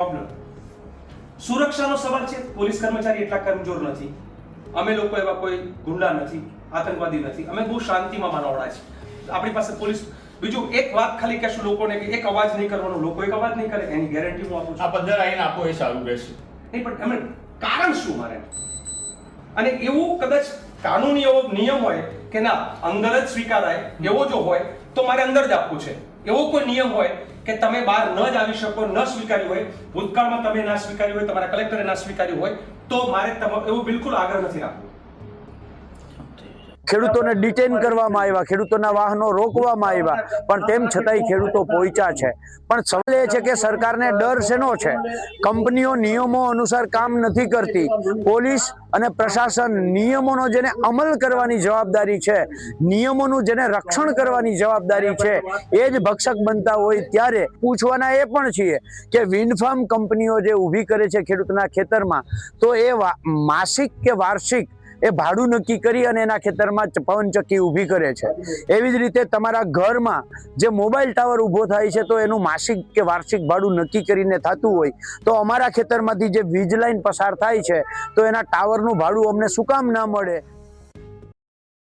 Problem સુરક્ષાનો સવાલ છે. પોલીસ કર્મચારી એટલા કમજોર નથી. અમે લોકો એવા કોઈ ગુંડા નથી આતંકવાદી નથી. અમે બહુ શાંતિમાં માનવડા છે આપણી પાસે પોલીસ બીજું એક વાત ખાલી કહેશું લોકોને કે એક અવાજ નહીં કરવાનો. લોકો એક અવાજ નહીં કરે એની ગેરંટી હું આપું છું. આ પંદર આઈને આપો એ સારું રહેશે નહીં પણ એમને કારણ શું મારે? અને એવું કદાચ કાનૂની એવો નિયમ હોય કે ના અંદર જ સ્વીકારાય એવો જો હોય તો મારે અંદર જ આપવું છે. એવો કોઈ નિયમ હોય કે તમે બહાર ન જ આવી શકો, ન સ્વીકાર્યું હોય, ભૂતકાળમાં તમે ના સ્વીકાર્યું હોય, તમારા કલેક્ટરે ના સ્વીકાર્યું હોય, તો મારે એવું બિલકુલ આગળ નથી રાખવું. ખેડૂતોને ડિટેન કરવામાં આવ્યા, ખેડૂતોના વાહનો રોકવામાં આવ્યા, પણ તેમ છતાંય ખેડૂતો પહોંચ્યા છે. પણ સવાલ એ છે કે સરકારને ડર શેનો છે? કંપનીઓ નિયમો અનુસાર કામ નથી કરતી. પોલીસ અને પ્રશાસન નિયમોનો જેને અમલ કરવાની જવાબદારી છે, નિયમોનું જેને રક્ષણ કરવાની જવાબદારી છે, એ જ ભક્ષક બનતા હોય ત્યારે પૂછવાના એ પણ છીએ કે વિન્ડફાર્મ કંપનીઓ જે ઊભી કરે છે ખેડૂતના ખેતરમાં, તો એ માસિક કે વાર્ષિક એ ભાડું નક્કી કરી અને એના ખેતરમાં પવનચક્કી ઊભી કરે છે. એવી જ રીતે તમારા ઘરમાં જે મોબાઈલ ટાવર ઊભો થાય છે તો એનું માસિક કે વાર્ષિક ભાડું નક્કી કરીને થતું હોય તો અમારા ખેતરમાંથી જે વીજ લાઈન પસાર થાય છે તો એના ટાવરનું ભાડું અમને શું કામ ના મળે?